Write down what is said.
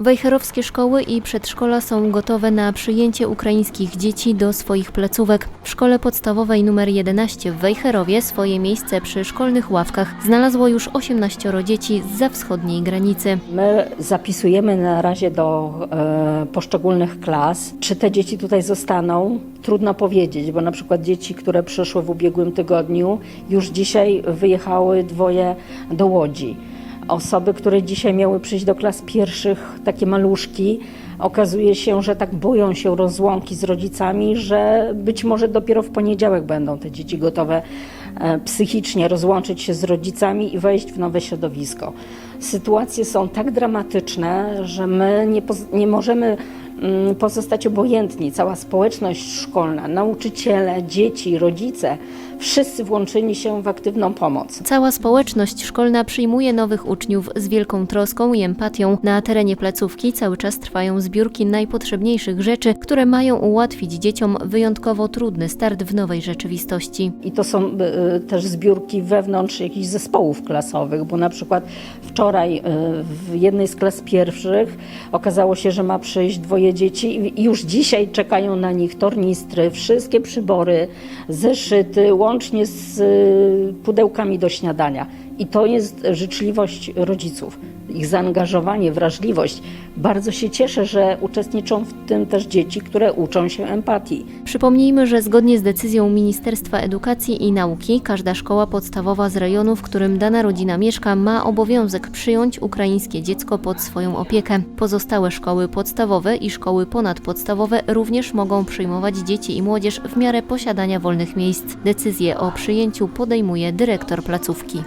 Wejherowskie szkoły i przedszkola są gotowe na przyjęcie ukraińskich dzieci do swoich placówek. W szkole podstawowej nr 11 w Wejherowie swoje miejsce przy szkolnych ławkach znalazło już 18 dzieci zza wschodniej granicy. My zapisujemy na razie do e, poszczególnych klas. Czy te dzieci tutaj zostaną? Trudno powiedzieć, bo na przykład dzieci, które przyszły w ubiegłym tygodniu, już dzisiaj wyjechały dwoje do Łodzi. Osoby, które dzisiaj miały przyjść do klas pierwszych, takie maluszki, okazuje się, że tak boją się rozłąki z rodzicami, że być może dopiero w poniedziałek będą te dzieci gotowe e, psychicznie rozłączyć się z rodzicami i wejść w nowe środowisko. Sytuacje są tak dramatyczne, że my nie, nie możemy pozostać obojętni. Cała społeczność szkolna, nauczyciele, dzieci, rodzice, wszyscy włączyli się w aktywną pomoc. Cała społeczność szkolna przyjmuje nowych uczniów z wielką troską i empatią. Na terenie placówki cały czas trwają zbiórki najpotrzebniejszych rzeczy, które mają ułatwić dzieciom wyjątkowo trudny start w nowej rzeczywistości. I to są y, też zbiórki wewnątrz jakichś zespołów klasowych, bo na przykład wczoraj y, w jednej z klas pierwszych okazało się, że ma przyjść dwoje dzieci i już dzisiaj czekają na nich tornistry, wszystkie przybory, zeszyty, łącznie z pudełkami do śniadania. I to jest życzliwość rodziców, ich zaangażowanie, wrażliwość. Bardzo się cieszę, że uczestniczą w tym też dzieci, które uczą się empatii. Przypomnijmy, że zgodnie z decyzją Ministerstwa Edukacji i Nauki, każda szkoła podstawowa z rejonu, w którym dana rodzina mieszka, ma obowiązek przyjąć ukraińskie dziecko pod swoją opiekę. Pozostałe szkoły podstawowe i szkoły ponadpodstawowe również mogą przyjmować dzieci i młodzież w miarę posiadania wolnych miejsc. Decyzję o przyjęciu podejmuje dyrektor placówki.